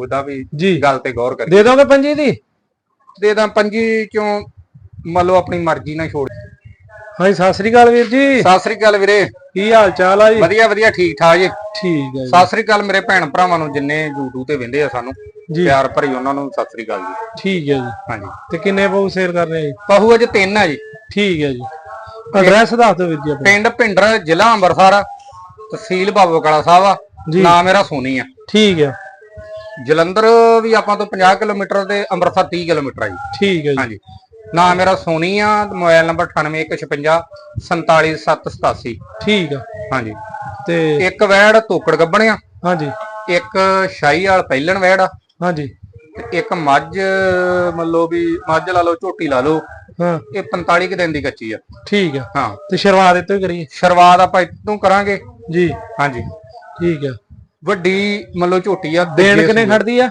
ਪੁੱਛਦਾ ਵੀ ਜੀ। ਗੱਲ ਤੇ ਗੌਰ ਕਰੀ ਦੇ ਦੋਗੇ ਪੰਜੀ ਦੀ? ਦੇ ਦਾਂ ਪੰਜੀ ਚੋਂ ਮੰਨ ਲਓ ਆਪਣੀ ਮਰਜ਼ੀ ਨਾਲ ਛੋੜ। ਹਾਂਜੀ ਸਤਿ ਸ੍ਰੀ ਅਕਾਲ ਵੀਰ ਜੀ। ਸਤਿ ਸ੍ਰੀ ਅਕਾਲ ਵੀਰੇ। ਕੀ ਹਾਲ ਚਾਲ ਆ ਜੀ? ਵਧੀਆ ਵਧੀਆ ਠੀਕ ਠਾਕ ਜੀ। ਠੀਕ ਹੈ ਜੀ। ਸਤਿ ਸ੍ਰੀ ਅਕਾਲ ਮੇਰੇ ਭੈਣ ਭਰਾਵਾਂ ਨੂੰ ਜਿੰਨੇ YouTube ਤੇ ਵਿੰਦੇ ਆ ਸਾਨੂੰ। ਜੀ। ਪਿਆਰ ਭਰੀ ਉਹਨਾਂ ਨੂੰ ਸਤਿ ਸ੍ਰੀ ਅਕਾਲ ਜੀ। ਠੀਕ ਹੈ ਜੀ। ਹਾਂਜੀ। ਤੇ ਕਿੰਨੇ ਪਊ ਸੇਲ ਕਰਨੇ ਆ ਜੀ? ਪਹੂ ਅਜ ਤਿੰਨ ਆ ਜੀ। ਠੀਕ ਹੈ ਜੀ। ਐਡਰੈਸ ਦੱਸ ਦਿਓ ਵੀਰ ਜੀ ਆਪਣਾ। ਪਿੰਡ ਭਿੰਡਰ ਜ਼ਿਲ੍ਹਾ ਅੰਮ੍ਰਿਤਸਰ ਤਹਿਸੀਲ ਬਾਬੂ ਕਲਾ ਸਾਹਿਬ ਆ। ਜੀ। ਨਾਮ ਮੇਰਾ ਸੋਨੀ ਆ। ਠੀਕ ਹੈ ਜਲੰਧਰ ਵੀ ਆਪਾਂ ਤੋਂ 50 ਕਿਲੋਮੀਟਰ ਤੇ ਅੰਮ੍ਰਿਤਸਰ 30 ਕਿਲੋਮੀਟਰ ਆ ਜੀ। ਠੀਕ ਹੈ ਜੀ। ਹਾਂਜੀ। ਨਾਮ ਮੇਰਾ ਸੋਨੀ ਆ ਮੋਬਾਈਲ ਨੰਬਰ 9816 47787 ਠੀਕ ਆ। ਹਾਂਜੀ। ਤੇ ਇੱਕ ਵੈੜ ਤੋਕੜ ਗੱਬਣਿਆ ਹਾਂਜੀ। ਇੱਕ ਸ਼ਾਹੀ ਵਾਲ ਪਹਿਲਣ ਵੈੜ ਆ। ਹਾਂਜੀ। ਤੇ ਇੱਕ ਮੱਝ ਮੰਨ ਲਓ ਵੀ ਮੱਝ ਲਾ ਲਓ ਝੋਟੀ ਲਾ ਲਓ ਹਾਂ। ਇਹ 45 ਕੁ ਦਿਨ ਦੀ ਕੱਚੀ ਆ। ਠੀਕ ਆ। ਹਾਂ। ਤੇ ਸ਼ੁਰੂਆਤ ਇੱਥੋਂ ਹੀ ਕਰੀਏ। ਸ਼ੁਰੂਆਤ ਆਪਾਂ ਇੱਥੋਂ ਕਰਾਂਗੇ। ਜੀ। ਹਾਂਜੀ। ਠੀਕ ਆ। ਵੱਡੀ ਮੰਨ ਲਓ ਝੋਟੀ ਆ ਦੇਣ ਕਿੰਨੇ। ਖੜਦੀ ਆ?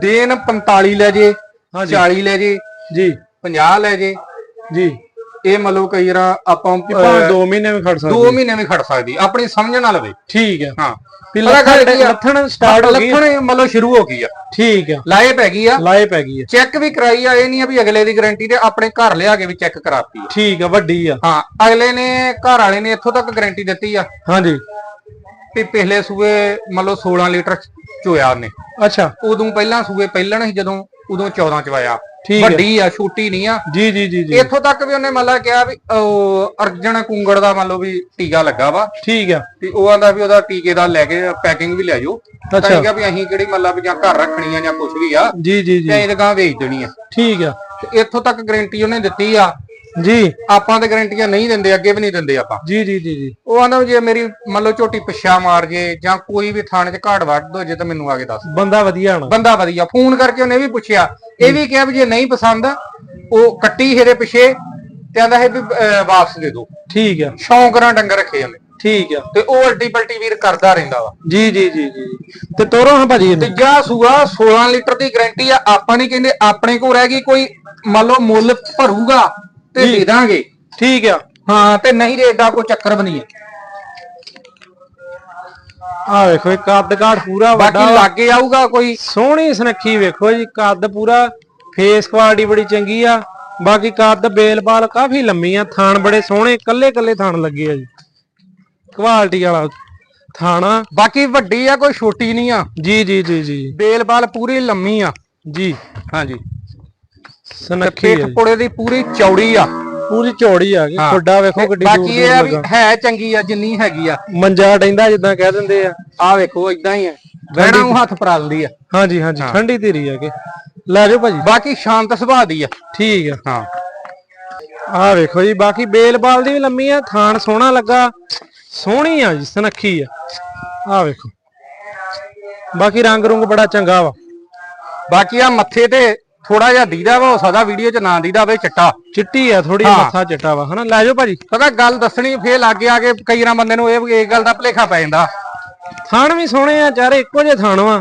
ਦੇਣ 45 ਲੈ ਜੇ ਹਾਂਜੀ। 40 ਲੈ ਜੇ ਜੀ। 50 ਲੈ ਜੇ। ਜੀ। ਇਹ ਮੰਨ ਲਓ ਕਈ ਵਾਰ ਆਪਾਂ ਭਾਵੇਂ 2 ਮਹੀਨੇ ਵੀ ਖੜ ਸਕਦੀ। ਮਹੀਨੇ ਵੀ ਖੜ ਸਕਦੀ। ਆਪਣੀ ਸਮਝ ਨਾਲ ਲਵੇ। ਠੀਕ ਆ। ਹਾਂ। ਵੀ ਗੱਲ ਲੱਥਣ ਸਟਾਰਟ ਹੋ ਗਈ। ਲੱਥਣ ਮੰਨ ਲਓ ਸ਼ੁਰੂ ਹੋ ਗਈ ਆ। ਠੀਕ ਆ। ਲਾਏ ਪੈ ਗਈ ਆ। ਲਾਏ ਪੈ ਗਈ ਆ। ਚੈੱਕ ਵੀ ਕਰਾਈ ਆ ਇਹ ਨਹੀਂ ਆ ਵੀ ਅਗਲੇ ਦੀ ਗਾਰੰਟੀ ਤੇ ਆਪਣੇ ਘਰ ਲਿਆ ਕੇ ਵੀ ਚੈੱਕ ਕਰਾਤੀ ਆ। ਠੀਕ ਆ ਵੱਡੀ ਆ। ਹਾਂ ਅਗਲੇ ਨੇ ਘਰ ਵਾਲੇ ਨੇ ਇੱਥੋਂ ਤੱਕ ਗਾਰੰਟੀ ਦਿੱਤੀ ਆ। ਹਾਂਜੀ। ਵੀ ਪਿਛਲੇ ਸੂਏ ਮੰਨ ਲਓ 16 ਲੀਟਰ ਚੋਇਆ ਉਹਨੇ। ਅੱਛਾ। ਉਦੋਂ ਪਹਿਲਾਂ ਸੂਏ ਪਹਿਲਣ ਸੀ ਜਦੋਂ ਉਦੋਂ 14 ਚਵਾਇਆ। ਠੀਕ ਆ। ਵੱਡੀ ਆ ਛੋਟੀ ਨਹੀਂ ਆ। ਜੀ ਜੀ ਜੀ ਜੀ। ਇੱਥੋਂ ਤੱਕ ਵੀ ਉਹਨੇ ਮੰਨ ਲਾ ਕਿਹਾ ਵੀ ਉਹ ਅਰਜਨ ਕੁੰਗੜ ਦਾ ਮੰਨ ਲਓ ਵੀ ਟੀਕਾ ਲੱਗਾ ਵਾ। ਠੀਕ ਆ। ਤੇ ਉਹ ਆਂਦਾ ਵੀ ਉਹਦਾ ਟੀਕੇ ਦਾ ਲੈ ਕੇ ਪੈਕਿੰਗ ਵੀ ਲੈ ਜਾਓ। ਤਾਂ ਅੱਛਾ। ਕਿਹਾ ਵੀ ਅਸੀਂ ਕਿਹੜੀ ਮੰਨ ਲਾ ਵੀ ਜਾਂ ਘਰ ਰੱਖਣੀ ਆ ਜਾਂ ਕੁਝ ਵੀ ਆ ਜੀ ਜੀ ਜੀ। ਤੇ ਇਹ ਗਾਂ ਵੇਚ ਦੇਣੀ ਆ। ਠੀਕ ਆ। ਤੇ ਇੱਥੋਂ ਤੱਕ ਗਾਰੰਟੀ ਉਹਨੇ ਦਿੱਤੀ ਆ। ਜੀ। ਆਪਾਂ ਤੇ ਗਾਰੰਟੀਆਂ ਨਹੀਂ ਦਿੰਦੇ ਅੱਗੇ ਵੀ ਨਹੀਂ ਦਿੰਦੇ ਆਪਾਂ। ਜੀ ਜੀ ਜੀ ਜੀ। ਉਹ ਆਂਦਾ ਜੇ ਮੇਰੀ ਮੰਨ ਲਓ ਝੋਟੀ ਪਿੱਛਾ ਮਾਰ ਜੇ ਜਾਂ ਕੋਈ ਵੀ ਥਾਣੇ 'ਚ ਘਾੜ ਵੱਢ ਦੋ ਜੇ ਤਾਂ ਮੈਨੂੰ ਆ ਕੇ ਦੱਸ। ਬੰਦਾ ਵਧੀਆ ਹੋਣਾ। ਬੰਦਾ ਵਧੀਆ। ਫੋਨ ਕਰਕੇ ਉਹਨੇ ਵੀ ਪੁੱਛਿਆ। ਇਹ ਵੀ ਕਿਹਾ ਵੀ ਜੇ ਨਹੀਂ ਪਸੰਦ ਉਹ ਕੱਟੀ ਇਹਦੇ ਪਿੱਛੇ ਤੇ ਆਂਦਾ ਹੈ ਵੀ ਵਾਪਸ ਦੇ ਦਿਓ ਠੀਕ ਆ। ਸ਼ੌਂਕ ਨਾਲ ਡੰਗਰ ਰੱਖੇ ਉਹਨੇ। ਠੀਕ ਆ। ਤੇ ਉਹ ਅਲਟੀ ਪਲਟੀ ਵੀਰ ਕਰਦਾ ਰਹਿੰਦਾ ਵਾ। ਜੀ ਜੀ ਜੀ ਜੀ ਤੇ ਤੋਰੋ ਹਾਂ ਭਾਜੀ ਤੀਜਾ ਸੂਆ 16 ਲੀਟਰ ਦੀ ਗਾਰੰਟੀ ਆ। ਆਪਾਂ ਨਹੀਂ ਕਹਿੰਦੇ ਆਪਣੇ ਕੋਲ ਰਹਿ ਗਈ ਕੋਈ ਮੰਨ ਲਓ ਮੁੱਲ ਭਰੂਗਾ। ਤੇ ਦੇ ਦਾਂਗੇ। ਠੀਕ ਆ। ਹਾਂ ਤੇ ਨਹੀਂ ਤੇ ਏਡਾ ਕੋਈ ਚੱਕਰ ਵੀ ਨਹੀਂ ਹੈ ਆ ਵੇਖੋ ਇਹ ਕੱਦ ਕਾਠ ਪੂਰਾ ਵੱਡਾ ਬਾਕੀ ਲਾਗੇ ਆਊਗਾ ਕੋਈ। ਸੋਹਣੀ ਸੁਨੱਖੀ ਵੇਖੋ ਜੀ ਕੱਦ ਪੂਰਾ। ਫੇਸ ਕੁਆਲਿਟੀ ਬੜੀ ਚੰਗੀ ਆ। ਬਾਕੀ ਕੱਦ ਬੇਲ-ਬਾਲ ਕਾਫੀ ਲੰਮੀ ਆ। ਥਾਣ ਬੜੇ ਸੋਹਣੇ ਕੱਲੇ ਕੱਲੇ ਥਾਣ ਲੱਗੇ ਆ ਜੀ। ਕੁਆਲਿਟੀ ਵਾਲਾ ਥਾਣਾ। ਬਾਕੀ ਵੱਡੀ ਆ ਕੋਈ ਛੋਟੀ ਨਹੀਂ ਆ। ਜੀ ਜੀ ਜੀ ਜੀ। ਬੇਲ-ਬਾਲ ਪੂਰੀ ਲੰਮੀ ਆ। ਜੀ ਹਾਂਜੀ। ਸੁਨੱਖੀ ਪੇਟ। ਪੁੜੇ ਦੀ ਪੂਰੀ ਚੌੜੀ ਆ। ਪੂਰੀ ਚੌੜੀ ਆ ਗਈ। ਖੁੱਡਾ ਵੇਖੋ ਦੂਰ ਬਾਕੀ ਇਹ ਆ ਵੀ ਹੈ ਚੰਗੀ ਆ ਜਿੰਨੀ ਹੈਗੀ ਆ। ਮੰਜਾ ਡੈਂਦਾ ਜਿੱਦਾਂ ਕਹਿ ਦਿੰਦੇ ਆ। ਆ ਵੇਖੋ ਇਦਾਂ ਹੀ ਆ। ਵੈਣਾ ਨੂੰ ਹੱਥ ਪਰਾ ਦਿੰਦੀ ਆ। ਹਾਂਜੀ ਹਾਂਜੀ। ਠੰਡੀ ਧੀਰੀ ਆ ਕੇ। ਲੈ ਜਾਓ ਭਾਜੀ। ਬਾਕੀ ਸ਼ਾਂਤ ਸੁਭਾਅ ਦੀ ਆ। ਠੀਕ ਆ। ਹਾਂ। ਆ ਵੇਖੋ ਜੀ ਬਾਕੀ ਬੇਲ-ਬਾਲ ਦੀ ਵੀ ਲੰਮੀ ਆ ਥਾਣ ਸੋਹਣਾ ਲੱਗਾ। ਸੋਹਣੀ ਆ ਜੀ ਸੁਨੱਖੀ ਆ। ਆ ਵੇਖੋ। ਬਾਕੀ ਰੰਗ ਰੁੰਗ ਬੜਾ ਚੰਗਾ ਵਾ। ਬਾਕੀ ਆ ਮੱਥੇ ਤੇ ਥੋੜਾ ਜਿਹਾ ਦੀਦਾ ਵਾ ਹੋ ਸਕਦਾ ਵੀਡੀਓ 'ਚ ਨਾ ਦੀਦਾ ਵੇ ਚਿੱਟਾ। ਚਿੱਟੀ ਆ ਥੋੜੀ ਹਾਂ। ਮੱਥਾ ਚਿੱਟਾ ਵਾ ਹਨਾ? ਲੈ ਜਾਓ ਭਾਜੀ। ਪਤਾ ਗੱਲ ਦੱਸਣੀ ਫੇਰ ਲਾਗੇ ਆ ਕੇ ਕਈ ਰਾਂ ਬੰਦੇ ਨੂੰ ਇਹ ਇਹ ਗੱਲ ਦਾ ਭਲੇਖਾ ਪੈ ਜਾਂਦਾ। ਥਾਣ ਵੀ ਸੋਹਣੇ ਆ ਚਾਰੇ ਇੱਕੋ ਜਿਹੇ ਥਾਣ ਵਾ।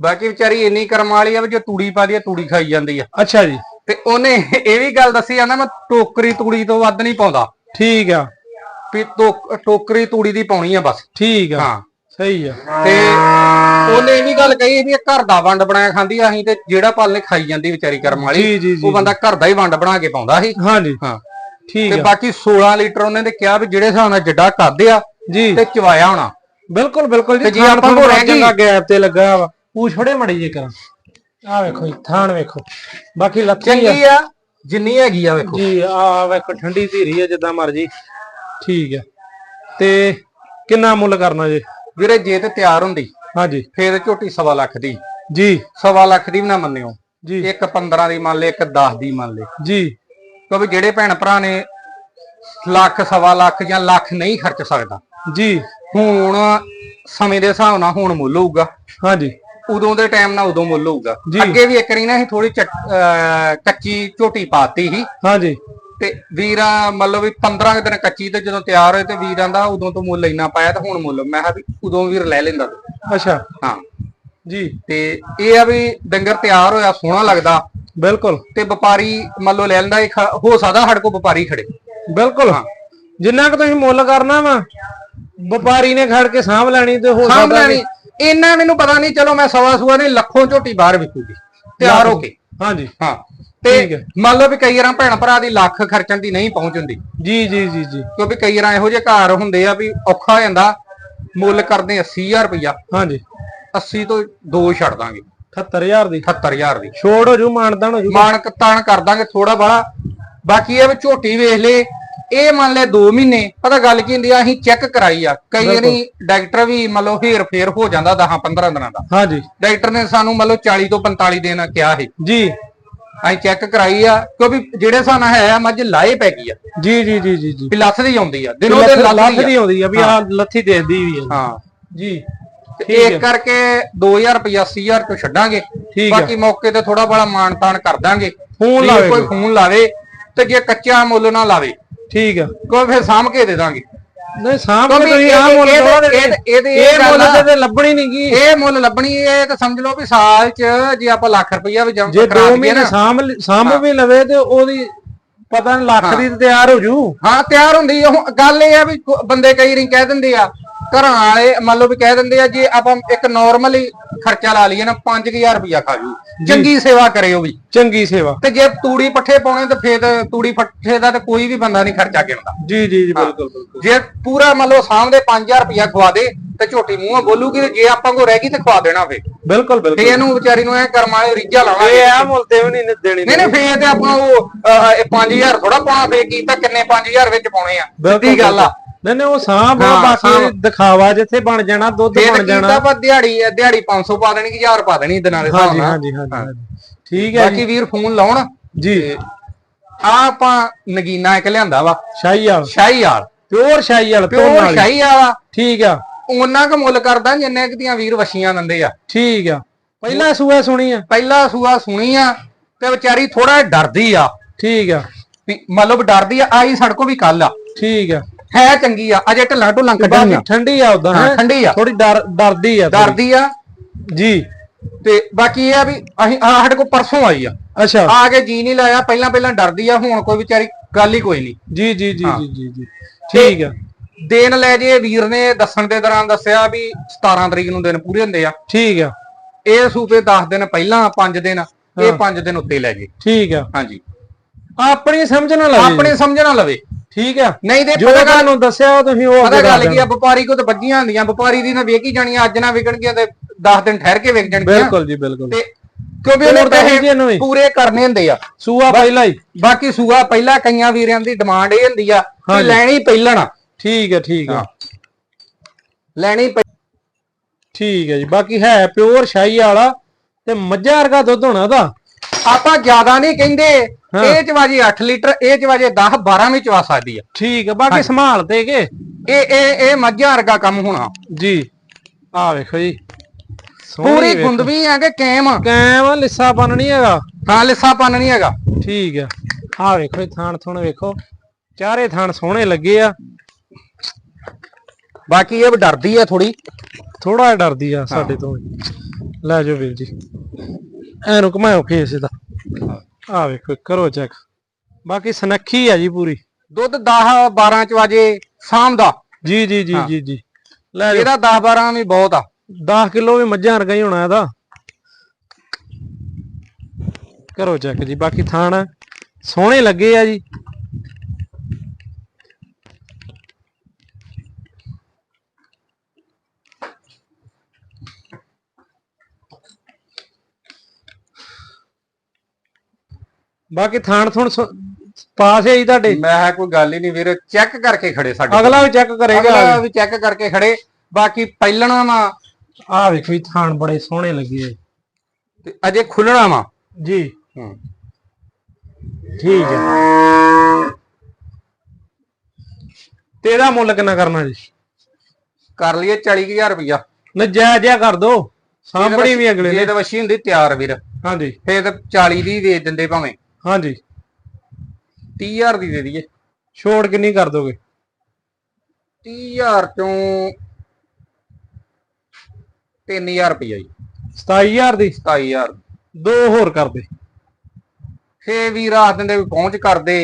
ਬਾਕੀ ਵਿਚਾਰੀ ਇੰਨੀ ਕਰਮ ਵਾਲੀ ਆ ਵੀ ਜੋ ਤੂੜੀ ਪਾ ਦੀ ਆ ਤੂੜੀ ਖਾਈ ਜਾਂਦੀ ਆ। ਅੱਛਾ ਜੀ। ਤੇ ਉਹਨੇ ਇਹ ਵੀ ਗੱਲ ਦੱਸੀ ਜਾਂਦਾ ਮੈਂ ਟੋਕਰੀ ਤੂੜੀ ਤੋਂ ਵੱਧ ਨਹੀਂ ਪਾਉਂਦਾ। ਠੀਕ ਆ। ਵੀ ਟੋਕ- ਟੋਕਰੀ ਤੂੜੀ ਦੀ ਪਾਉਣੀ ਆ ਬਸ। ਠੀਕ ਆ। ਹਾਂ। ਸਹੀ ਆ। ਤੇ ਉਹਨੇ ਇਹ ਵੀ ਗੱਲ ਕਹੀ ਵੀ ਇਹ ਘਰ ਦਾ ਵੰਡ ਬਣਾਇਆ ਖਾਂਦੀ ਆ ਅਸੀਂ ਤੇ ਜਿਹੜਾ ਪਲ ਨੇ ਖਾਈ ਜਾਂਦੀ ਵਿਚਾਰੀ ਕਰਮ ਵਾਲੀ ਜੀ ਜੀ ਜੀ ਉਹ ਬੰਦਾ ਘਰ ਦਾ ਹੀ ਵੰਡ ਬਣਾ ਕੇ ਪਾਉਂਦਾ ਸੀ। ਹਾਂਜੀ। ਹਾਂ। ਠੀਕ ਤੇ ਆ। ਬਾਕੀ 16 ਲੀਟਰ ਉਹਨੇ ਤੇ ਕਿਹਾ ਵੀ ਜਿਹੜੇ ਹਿਸਾਬ ਨਾਲ ਜੱਡਾ ਕਰਦੇ ਆ ਜੀ। ਤੇ ਚਵਾਇਆ ਹੋਣਾ। ਬਿਲਕੁਲ ਬਿਲਕੁਲ ਜੀ। ਤੇ ਜੇ ਆਪਾਂ ਕੋਲ ਰਹਿ ਗਈ- ਤੇ ਲੱਗਾ ਵਾ। ਪੂਛ ਫੜੇ ਮੜੀ ਜੇ ਕਰਾਂ। ਆ ਵੇਖੋ ਜੀ ਥਾਣ ਵੇਖੋ। ਬਾਕੀ ਲੱਥੀ ਆ। ਚੰਗੀ ਆ ਜਿੰਨੀ ਹੈਗੀ ਆ ਵੇਖੋ। ਜੀ ਆ ਵੇਖੋ ਠੰਡੀ ਧੀਰੀ ਆ ਜਿੱਦਾਂ ਮਰਜ਼ੀ। ਠੀਕ ਆ। ਤੇ ਕਿੰਨਾ ਮੁੱਲ ਕਰਨਾ ਜੀ? ਵੀਰੇ ਜੇ ਤੇ ਤਿਆਰ ਹੁੰਦੀ ਹਾਂਜੀ। ਫੇਰ ਝੋਟੀ ਸਵਾ ਲੱਖ ਦੀ। ਜੀ। ਸਵਾ ਲੱਖ ਦੀ ਵੀ ਨਾ ਮੰਨਿਓ। ਜੀ। ਇੱਕ 15 ਦੀ ਮੰਨ ਲੈ ਇੱਕ 10 ਦੀ ਮੰਨ ਲੈ। ਜੀ। ਕਿਉਂਕਿ ਜਿਹੜੇ ਭੈਣ ਭਰਾ ਨੇ ਲੱਖ ਸਵਾ ਲੱਖ ਜਾਂ ਲੱਖ ਨਹੀਂ ਖਰਚ ਸਕਦਾ। ਜੀ। ਹੁਣ ਸਮੇਂ ਦੇ ਹਿਸਾਬ ਨਾਲ ਹੁਣ ਮੁੱਲ ਹੋਊਗਾ। ਹਾਂਜੀ। ਉਦੋਂ ਦੇ ਟਾਈਮ ਨਾਲ ਉਦੋਂ ਮੁੱਲ ਹੋਊਗਾ। ਅੱਗੇ ਵੀ ਇੱਕ ਵਾਰੀ ਨਾ ਅਸੀਂ ਥੋੜੀ ਕੱਚੀ ਝੋਟੀ ਪਾਤੀ ਸੀ। ਹਾਂਜੀ। ਤੇ ਵੀਰਾਂ ਮਤਲਬ ਵੀ 15 ਕੁ ਦਿਨ ਕੱਚੀ ਤੇ ਜਦੋਂ ਤਿਆਰ ਹੋਏ ਤੇ ਵੀਰਾਂ ਦਾ ਉਦੋਂ ਤੋਂ ਮੁੱਲ ਇੰਨਾ ਪਾਇਆ ਤੇ ਹੁਣ ਮੁੱਲ ਮੈਂ ਕਿਹਾ ਵੀ ਉਦੋਂ ਵੀਰ ਲੈ ਲੈਂਦਾ ਤੂੰ। ਅੱਛਾ। ਹਾਂ। ਜੀ। ਤੇ ਇਹ ਆ ਵੀ ਡੰਗਰ ਤਿਆਰ ਹੋਇਆ ਸੋਹਣਾ ਲੱਗਦਾ। ਬਿਲਕੁਲ। ਤੇ ਵਪਾਰੀ ਮੰਨ ਲਓ ਲੈ ਲੈਂਦਾ ਇਹ ਖ- ਹੋ ਸਕਦਾ ਸਾਡੇ ਕੋਲ ਵਪਾਰੀ ਖੜੇ। ਬਿਲਕੁਲ। ਜਿੰਨਾ ਕੁ ਤੁਸੀਂ ਮੁੱਲ ਕਰਨਾ ਵਾ ਵਪਾਰੀ ਨੇ ਖੜ ਕੇ ਸਾਂਭ ਲੈਣੀ ਤੇ ਹੋ ਸਾਂਭ ਸਕਦਾ ਲੈਣੀ। ਇੰਨਾ ਮੈਨੂੰ ਪਤਾ ਨਹੀਂ ਚਲੋ ਮੈਂ ਸਵਾ ਸੂਆ ਨਹੀਂ ਲੱਖੋਂ ਝੋਟੀ ਬਾਹਰ ਵਿਕੂਗੀ। ਤਿਆਰ ਹੋ ਕੇ। ਹਾਂਜੀ। ਹਾਂ। ਤੇ। ਮੰਨ ਲਓ ਵੀ ਕਈ ਵਾਰਾਂ ਭੈਣ ਭਰਾ ਦੀ ਲੱਖ ਖਰਚਣ ਦੀ ਨਹੀਂ ਪਹੁੰਚ ਹੁੰਦੀ। ਜੀ ਜੀ ਜੀ ਜੀ। ਕਿਉਂਕਿ ਕਈ ਵਾਰਾਂ ਇਹੋ ਜਿਹੇ ਘਰ ਹੁੰਦੇ ਆ ਵੀ ਔਖਾ ਹੋ ਜਾਂਦਾ ਮੁੱਲ ਕਰਦੇ 80000 ਰੁਪਇਆ ਹਾਂਜੀ। 80 ਤੋਂ ਦੋ ਛੱਡ ਦਾਂਗੇ। 78000 ਦੀ। 78000 ਦੀ। ਛੋੜ ਹੋ ਜੂ ਮਾਨਦਾਨ ਹੋ ਜੂ। ਮਾਣ ਤਾਣ ਕਰ ਦਾਂਗੇ ਥੋੜਾ ਬਾਲਾ ਬਾਕੀ ਇਹ ਵੀ ਝੋਟੀ ਵੇਖ ਲੇ ਇਹ ਮੰਨ ਲੈ 2 ਮਹੀਨੇ ਪਤਾ ਗੱਲ ਕੀ ਹੁੰਦੀ ਆ ਅਸੀਂ ਚੈੱਕ ਕਰਾਈ ਆ। ਕਈ ਵਾਰੀ ਡਾਕਟਰ ਵੀ ਮੰਨ ਲਓ ਹੇਰ ਫੇਰ ਹੋ ਜਾਂਦਾ 10 15 ਦਿਨਾਂ ਦਾ। ਹਾਂਜੀ। ਡਾਕਟਰ ਨੇ ਸਾਨੂੰ ਮੰਨ ਲਓ 40 ਤੋਂ 45 ਦਿਨ ਕਿਹਾ ਸੀ। ਜੀ। ਅਸੀਂ ਚੈੱਕ ਕਰਾਈ ਆ ਕਿਉਂਕਿ ਜਿਹੜੇ ਨਾਲ ਹੈ ਮੱਝ ਲਾਏ ਪੈ ਗਈ ਆ। ਜੀ ਜੀ ਜੀ ਜੀ ਜੀ। ਵੀ ਲੱਥ ਦੀ ਆਉਂਦੀ ਆ ਦਿਨੋਂ ਦਿਨ ਲੱਥ ਦੀ ਆਉਂਦੀ ਆ ਵੀ ਆ ਲੱਥੀ ਦੇਖਦੀ ਵੀ ਆ ਹਾਂ। ਜੀ। ਇਹ ਕਰਕੇ 2000 ਰੁਪਇਆ 80000 ਤੋਂ ਛੱਡਾਂਗੇ। ਬਾਕੀ ਮੌਕੇ ਤੇ ਥੋੜਾ ਬੜਾ ਮਾਣ ਤਾਣ ਕਰ ਦਾਂਗੇ। ਫੋਨ ਲਾਵੇ ਕੋਈ। ਫੋਨ ਲਾਵੇ ਤੇ ਜੇ ਕੱਚਾ ਮੁੱਲ ਨਾ ਲਾਵੇ ਠੀਕ ਆ। ਕੋਈ ਫਿਰ ਸਾਂਭ ਕੇ ਦੇ ਦਾਂਗੇ। ਨਹੀਂ ਸਾਂਭ ਕੇ ਤੁਸੀਂ ਆ ਮੁੱਲ ਇਹਦੇ- ਇਹ ਮੁੱਲ ਤੇ ਲੱਭਣੀ ਨਹੀਂ ਗੀ। ਇਹ ਮੁੱਲ ਲੱਭਣੀ ਇਹ ਤਾਂ ਸਮਝ ਲਓ ਵੀ ਸਾਲ 'ਚ ਜੇ ਆਪਾਂ ਲੱਖ ਰੁਪਇਆ ਵੀ ਜਮ ਜੇ ਕਰਾ 2 ਦਈਏ ਮਹੀਨੇ ਨਾ। ਸਾਂਭ ਸਾਂਭ ਵੀ ਲਵੇ ਤੇ ਉਹਦੀ ਪਤਾ ਨਹੀਂ ਲੱਖ ਦੀ ਤਿਆਰ ਹੋ ਜੂ। ਹਾਂ ਤਿਆਰ ਹੁੰਦੀ ਗੱਲ ਇਹ ਆ ਵੀ ਬੰਦੇ ਕਈ ਰੀ ਕਹਿ ਦਿੰਦੇ ਆ ਘਰਾਂ ਵਾਲੇ ਮੰਨ ਲਓ ਵੀ ਕਹਿ ਦਿੰਦੇ ਆ ਜੇ ਆਪਾਂ ਇੱਕ ਨਾਰਮਲੀ ਖਰਚਾ ਲਾ ਲਈਏ ਨਾ 5000 ਰੁਪਇਆ ਖਾ ਜੂ। ਚੰਗੀ ਸੇਵਾ ਕਰੇ ਉਹ ਵੀ। ਚੰਗੀ ਸੇਵਾ। ਤੇ ਜੇ ਤੂੜੀ ਪੱਠੇ ਪਾਉਣੇ ਤੇ ਫੇਰ ਤਾਂ ਤੂੜੀ ਪੱਠੇ ਦਾ ਤਾਂ ਕੋਈ ਵੀ ਬੰਦਾ ਨਹੀਂ ਖਰਚਾ ਗਿਣਦਾ। ਜੀ ਜੀ ਜੀ ਬਿਲਕੁਲ ਬਿਲਕੁਲ। ਜੇ ਪੂਰਾ ਮੰਨ ਲਓ ਸਾਹਮਣੇ 5000 ਰੁਪਇਆ ਖਵਾ ਦੇ ਤੇ ਝੋਟੀ ਮੂੰਹੋਂ ਬੋਲੂਗੀ ਤੇ ਜੇ ਆਪਾਂ ਕੋ ਰਹਿ ਗਈ ਤੇ ਖਵਾ ਦੇਣਾ ਫੇਰ। ਬਿਲਕੁਲ ਤੇ ਬਿਲਕੁਲ ਇਹਨੂੰ ਵਿਚਾਰੀ ਨੂੰ ਐ ਕਰਮ ਵਾਲੇ ਰੀਝਾ ਲਾਉਣਾ ਇਹ ਆ ਮੁੱਲ ਤੇ ਵੀ ਨਹੀਂ ਦੇਣੀ ਨਹੀਂ ਨਹੀਂ ਫੇਰ ਤੇ ਆਪਾਂ ਉਹ ਅਹ, ਇਹ 5000 ਥੋੜਾ ਪਾਉਣਾ ਫੇਰ ਕੀਤਾ ਕਿੰਨੇ 5000 ਵਿੱਚ ਪਾਉਣੇ ਆ। ਸਿੱਧੀ ਗੱਲ ਆ। ਨਹੀਂ ਨਹੀਂ ਉਹ ਆ ਹਾਂ, ਬਾਕੀ ਸਾਂਭ। ਦਿਖਾਵਾ ਜਿੱਥੇ ਬਣ ਜਾਣਾ ਦੁੱਧ ਬਣ ਜਾਣਾ। ਕੀਤਾ ਪਰ ਦਿਹਾੜੀ ਦਿਹਾੜੀ 500 ਪਾ ਦੇਣੀ ਕਿ 1000 ਪਾ ਦੇਣੀ ਦਿਨਾਂ ਦੇ ਹਿਸਾਬ ਹਾਂਜੀ ਨਾਲ ਹਾਂਜੀ ਹਾਂਜੀ ਹਾਂਜੀ। ਠੀਕ ਹੈ ਬਾਕੀ ਵੀਰ ਫੋਨ ਲਾਉਣ ਜੀ। ਆ ਆਪਾਂ ਨਗੀਨਾ ਇੱਕ ਲਿਆਂਦਾ ਵਾ। ਸ਼ਾਹੀ ਵਾਲ। ਸ਼ਾਹੀ ਵਾਲ। ਪਿਓਰ ਸ਼ਾਹੀ ਵਾਲ ਪਿਓਰ ਸ਼ਾਹੀ ਵਾਲਾ। ਠੀਕ ਆ। ਉਹਨਾਂ ਕ ਮੁੱਲ ਕਰਦਾ ਜਿੰਨੇ ਕੁ ਦੀਆਂ ਵੀਰ ਵਸ਼ੀਆਂ ਦਿੰਦੇ ਆ। ਠੀਕ ਆ। ਪਹਿਲਾਂ ਸੂਆ ਸੁਣੀ ਆ? ਪਹਿਲਾ ਸੂਆ ਸੁਣੀ ਆ ਤੇ ਵਿਚਾਰੀ ਥੋੜਾ ਡਰਦੀ ਆ। ਠੀਕ ਆ। ਵੀ ਵੀ ਡਰਦੀ ਆ ਆਈ ਸੜਕੋ ਵੀ ਕੱਲ ਆ। ਠੀਕ ਆ। ਹੈ ਚੰਗੀ ਆ ਅਜੇ ਢੱਲਾਂ ਢੁੱਲਾਂ ਕੱਢਣੀ ਬਾਕੀ ਆ ਠੰਡੀ ਆ ਉਦਾਂ ਹਾਂ, ਠੰਡੀ ਆ। ਥੋੜੀ ਡਰ ਡਰਦੀ ਆ ਥੋੜੀ। ਡਰਦੀ ਆ। ਜੀ। ਤੇ ਬਾਕੀ ਇਹ ਆ ਵੀ ਅਸੀਂ ਆ ਸਾਡੇ ਕੋਲ ਪਰਸੋਂ ਆਈ ਆ। ਅੱਛਾ। ਆ ਕੇ ਜੀ ਨਹੀਂ ਲਾਇਆ ਪਹਿਲਾਂ ਪਹਿਲਾਂ ਡਰਦੀ ਆ ਹੁਣ ਕੋਈ ਵਿਚਾਰੀ ਗੱਲ ਹੀ ਕੋਈ ਨਹੀਂ। ਜੀ ਜੀ ਜੀ ਜੀ ਜੀ ਜੀ। ਠੀਕ ਆ। ਦਿਨ ਲੈ ਜੇ ਵੀਰ ਨੇ ਦੱਸਣ ਦੇ ਦੌਰਾਨ ਦੱਸਿਆ ਵੀ 17 ਤਰੀਕ ਨੂੰ ਦਿਨ ਪੂਰੇ ਹੁੰਦੇ ਆ। ਠੀਕ ਆ। ਇਹ ਸੂਪੇ 10 ਦਿਨ ਪਹਿਲਾਂ 5 ਦਿਨ ਇਹ 5 ਦਿਨ ਉੱਤੇ ਲੈ ਜੇ। ਠੀਕ ਆ। ਹਾਂਜੀ। ਆਪਣੀ ਸਮਝ ਨਾ ਲੱਗੇ ਆਪਣੇ ਸਮਝਣਾ ਲਵੇ। ਠੀਕ ਆ? ਨਹੀਂ ਤੇ ਜੋ ਪਤਾ ਗੱਲ ਤੁਹਾਨੂੰ ਦੱਸਿਆ ਉਹ ਤੁਸੀਂ ਉਹ ਪਤਾ ਅੱਗੇ ਗੱਲ ਕੀ ਆ ਵਪਾਰੀ ਕੋ ਤਾਂ ਵੱਜੀਆਂ ਹੁੰਦੀਆਂ ਵਪਾਰੀ ਦੀ ਨਾ ਵੇਖੀ ਜਾਣੀਆਂ ਅੱਜ ਨਾ ਵਿਕਣਗੀਆਂ ਤੇ 10 ਦਿਨ ਠਹਿਰ ਕੇ ਵਿਕ ਜਾਣਗੀਆਂ। ਬਿਲਕੁਲ ਜੀ ਬਿਲਕੁਲ। ਤੇ ਕਿਉਂਕਿ ਉਹਨੇ ਹੋਰ ਤਾਂ ਇਹੀ ਜਿਹੇ ਨੂੰ। ਹੀ। ਪੂਰੇ ਕਰਨੇ ਹੁੰਦੇ ਆ। ਸੂਆ ਪਹਿਲਾਂ ਹੀ। ਬਾਕੀ ਸੂਆ ਪਹਿਲਾਂ ਕਈਆਂ ਵੀਰਾਂ ਦੀ ਡਿਮਾਂਡ ਇਹ ਹੁੰਦੀ ਆ ਕਿ। ਲੈਣੀ ਪਹਿਲਣ। ਆ ਠੀਕ ਆ ਠੀਕ ਆ। ਲੈਣੀ ਪਹਿ- ਠੀਕ ਹੈ ਜੀ। ਬਾਕੀ ਹੈ ਪਿਓਰ ਸ਼ਾਹੀ ਵਾਲਾ ਤੇ ਮੱਝਾਂ ਵਰਗਾ ਦੁੱਧ ਹੋਣਾ ਉਹਦਾ। ਆਪਾਂ ਜ਼ਿਆਦਾ ਨਹੀਂ ਕਹਿੰਦੇ ਇਹ ਚ ਵਾਜੇ 8 ਲੀਟਰ ਇਹ ਚ ਵਾਜੇ 10 12 ਵੀ ਚਵਾ ਸਕਦੀ ਆ। ਠੀਕ ਹੈ ਬਾਕੀ ਸੰਭਾਲ ਤੇ ਕੇ। ਇਹ ਇਹ ਇਹ ਮੱਝਾਂ ਵਰਗਾ ਕੰਮ ਹੋਣਾ। ਜੀ। ਆ ਵੇਖੋ ਜੀ। ਪੂਰੀ। ਗੁੰਦਵੀ ਆ ਕਿ ਕੈਮ ਕੈਮ ਲਿੱਸਾ ਨਹੀਂ ਹੈਗਾ। ਹਾਂ ਲਿੱਸਾ ਪੰਨ ਨਹੀਂ ਹੈਗਾ। ਠੀਕ ਹੈ ਆ ਵੇਖੋ ਜੀ ਥਾਣ ਥੁਣ ਵੇਖੋ। ਚਾਰੇ ਥਾਣ ਸੋਹਣੇ ਲੱਗੇ ਆ। ਬਾਕੀ ਇਹ ਵੀ ਡਰਦੀ ਆ ਥੋੜੀ ਥੋੜਾ ਡਰਦੀ ਆ ਸਾਡੇ ਤੋਂ ਲੈ ਜਾਓ ਵੀਰ ਜੀ। ਐਨੂੰ ਘੁਮਾਓ ਫੇਸ ਇਹਦਾ ਆ ਵੇਖੋ ਕਰੋ ਚੈੱਕ ਬਾਕੀ ਸਨੱਖੀ ਆ ਜੀ ਪੂਰੀ। ਦੁੱਧ 10 12 ਚ ਵਾਜੇ ਸ਼ਾਮ ਦਾ। ਜੀ ਜੀ ਜੀ ਜੀ ਜੀ। ਲੈ ਇਹਦਾ 10 12 ਵੀ ਬਹੁਤ ਆ। 10 ਕਿਲੋ ਵੀ ਮੱਝਾਂ ਵਰਗਾ ਹੀ ਹੋਣਾ ਇਹਦਾ। ਕਰੋ ਚੈੱਕ ਜੀ ਬਾਕੀ ਥਾਣ ਸੋਹਣੇ ਲੱਗੇ ਆ ਜੀ। ਬਾਕੀ ਥਾਣ ਥੁਣ ਸੋ- ਪਾਸ ਹੈ ਜੀ ਤੁਹਾਡੇ? ਮੈਂ ਕਿਹਾ ਕੋਈ ਗੱਲ ਹੀ ਨਹੀਂ ਵੀਰ ਚੈੱਕ ਕਰਕੇ ਖੜੇ ਸਾਡੇ ਅਗਲਾ ਵੀ ਚੈੱਕ ਕਰੇਗਾ। ਅਗਲਾ ਵੀ ਚੈੱਕ ਕਰਕੇ ਖੜੇ। ਬਾਕੀ ਪਹਿਲਣਾ ਵਾ। ਆ ਵੇਖੋ ਜੀ ਥਾਣ ਬੜੇ ਸੋਹਣੇ ਲੱਗੇ ਆ ਤੇ ਅਜੇ ਖੁੱਲਣਾ ਵਾ। ਜੀ। ਹੂੰ। ਠੀਕ ਹੈ। ਤੇਰਾ ਮੁੱਲ ਕਿੰਨਾ ਕਰਨਾ ਜੀ? ਕਰ ਲਈਏ 40000 ਰੁਪਇਆ ਨਜਾਇਜ਼ ਜਿਹਾ ਕਰ ਦੋ। ਸਾਂਭਣੀ ਵੀ ਅਗਲੇ ਜੇ ਨੇ। ਤਾਂ ਵਸ਼ੀ ਹੁੰਦੀ ਤਿਆਰ ਵੀਰ। ਹਾਂਜੀ। ਫੇਰ ਤਾਂ 40 ਦੀ ਵੇਚ ਦਿੰਦੇ ਭਾਵੇਂ। ਹਾਂਜੀ। 30000 ਦੀ ਦੇ ਦਈਏ। ਛੋੜ ਕਿੰਨੀ ਕਰ ਦੋਗੇ? 30000 ਚੋਂ 3000 ਰੁਪਇਆ ਜੀ। 27000 ਦੀ? 27000 ਦੋ ਹੋਰ ਕਰ ਦੇ। ਫੇ ਵੀ ਰਾਤ ਦਿੰਦੇ ਵੀ ਪਹੁੰਚ ਕਰਦੇ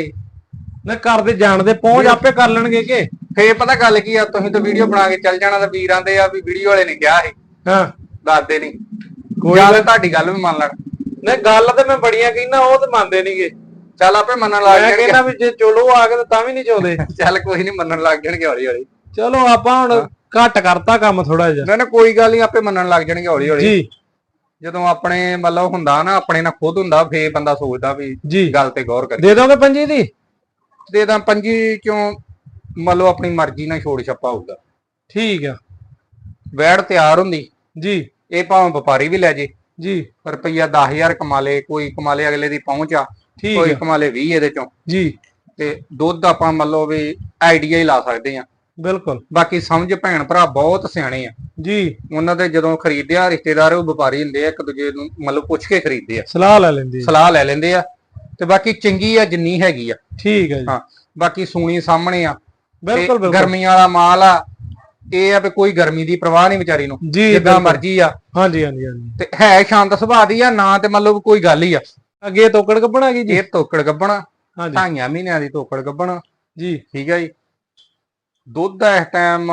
ਨਾ ਕਰਦੇ ਜਾਣਦੇ ਪਹੁੰਚ ਆਪੇ ਕਰ ਲੈਣਗੇ ਕਿ? ਫੇ ਪਤਾ ਗੱਲ ਕੀ ਆ ਤੁਸੀਂ ਤਾਂ ਵੀਡੀਓ ਬਣਾ ਕੇ ਚੱਲ ਜਾਣਾ ਤਾਂ ਵੀਰਾਂ ਦੇ ਆ ਵੀ ਵੀਡੀਓ ਵਾਲੇ ਨੇ ਕਿਹਾ ਸੀ। ਹਾਂ। ਦੱਸਦੇ ਨਹੀਂ ਕੋਈ ਤੁਹਾਡੀ ਗੱਲ ਵੀ ਮੰਨ ਲੈਣ। ਨਹੀਂ ਗੱਲ ਤੇ ਮੈਂ ਬੜੀਆਂ ਕਹਿੰਦਾ ਉਹ ਤੇ ਮੰਨਦੇ ਨਹੀਂਗੇ ਚੱਲ ਆਪੇ ਮੰਨਣ ਲੱਗ ਮੈਂ ਜਾਣਗੇ। ਕਹਿੰਦਾ ਵੀ ਜੇ ਚਲੋ ਆ ਗਏ ਤਾਂ ਵੀ ਨਹੀਂ ਚਾਹੁੰਦੇ ਚੱਲ ਕੋਈ ਨਹੀਂ ਮੰਨਣ ਲੱਗ ਜਾਣਗੇ ਹੌਲੀ ਹੌਲੀ ਚਲੋ ਆਪਾਂ ਹੁਣ ਘੱਟ ਕਰਤਾ ਕੰਮ ਥੋੜਾ ਜਿਹਾ। ਨਾ ਨਾ ਕੋਈ ਗੱਲ ਨਹੀਂ ਆਪੇ ਮੰਨਣ ਲੱਗ ਜਾਣਗੇ ਹੌਲੀ ਹੌਲੀ ਜੀ। ਜਦੋਂ ਆਪਣੇ ਮਤਲਬ ਹੁੰਦਾ ਨਾ ਆਪਣੇ ਨਾਲ ਖੁਦ ਹੁੰਦਾ ਫੇ ਬੰਦਾ ਸੋਚਦਾ ਵੀ ਜੀ। ਗੱਲ ਤੇ ਗੌਰ ਕਰੇ ਦੇ ਦੋਗੇ ਪੰਜੀ ਦੀ? ਦੇ ਤਾਂ ਪੰਜੀ ਮੰਨ ਲਓ ਆਪਣੀ ਮਰਜ਼ੀ ਨਾਲ ਛੋੜ ਛੱਪਾ ਹੋਊਗਾ। ਠੀਕ ਆ। ਵੈੜ ਤਿਆਰ ਹੁੰਦੀ। ਜੀ। ਇਹ ਭਾਵੇਂ ਵਪਾਰੀ ਵੀ ਲੈ ਜੇ। ਜੀ। ਰੁਪਈਆ 10000 ਕਮਾ ਲੇ ਕੋਈ ਕਮਾ ਲੇ ਅਗਲੇ ਦੀ ਪਹੁੰਚ ਆ ਠੀਕ ਕੋਈ ਆ। ਕਮਾ ਲੇ 20 ਇਹਦੇ ਚੋਂ। ਜੀ। ਤੇ ਦੁੱਧ ਆਪਾਂ ਮੰਨ ਲਓ ਵੀ ਆਈਡੀਆ ਹੀ ਲਾ ਸਕਦੇ ਆ ਬਿਲਕੁਲ। ਬਾਕੀ ਸਮਝ ਭੈਣ ਭਰਾ ਬਹੁਤ ਸਿਆਣੇ ਆ। ਜੀ। ਉਹਨਾਂ ਦੇ ਜਦੋਂ ਖਰੀਦਿਆ ਰਿਸ਼ਤੇਦਾਰ ਉਹ ਵਪਾਰੀ ਹੁੰਦੇ ਆ ਇੱਕ ਦੂਜੇ ਨੂੰ ਮਤਲਬ ਪੁੱਛ ਕੇ ਖਰੀਦਦੇ ਆ। ਸਲਾਹ ਲੈ ਲੈਂਦੀ ਸਲਾਹ ਲੈ ਲੈਂਦੇ ਆ। ਤੇ ਬਾਕੀ ਚੰਗੀ ਆ ਜਿੰਨੀ ਹੈਗੀ ਆ। ਠੀਕ ਹੈ ਜੀ। ਹਾਂ। ਬਾਕੀ ਸੂਣੀ ਸਾਹਮਣੇ ਆ। ਤੇ ਬਿਲਕੁਲ ਬਿਲਕੁਲ। ਗਰਮੀ ਵਾਲਾ ਮਾਲ ਆ ਇਹ ਆ ਵੀ ਕੋਈ ਗਰਮੀ ਦੀ ਪਰਵਾਹ ਨਹੀਂ ਵਿਚਾਰੀ ਨੂੰ ਜੀ ਜਿੱਦਾਂ ਬਿਲਕੁਲ। ਮਰਜ਼ੀ ਆ। ਹਾਂਜੀ ਹਾਂਜੀ ਹਾਂਜੀ। ਤੇ ਹੈ ਸ਼ਾਂਤ ਸੁਭਾਅ ਦੀ ਆ ਨਾ ਤੇ ਮਤਲਬ ਕੋਈ ਗੱਲ ਹੀ ਆ। ਅੱਗੇ ਤੋਕੜ ਕੱਪਣਾ ਗਈ ਜੀ? ਇਹ ਤੋਕੜ ਗੱਬਣਾ ਹਾਂਜੀ। ਢਾਈਆਂ ਮਹੀਨਿਆਂ ਦੀ ਤੋਕੜ ਗੱਬਣਾ। ਜੀ। ਠੀਕ ਹੈ ਜੀ। ਦੁੱਧ ਇਸ ਟਾਈਮ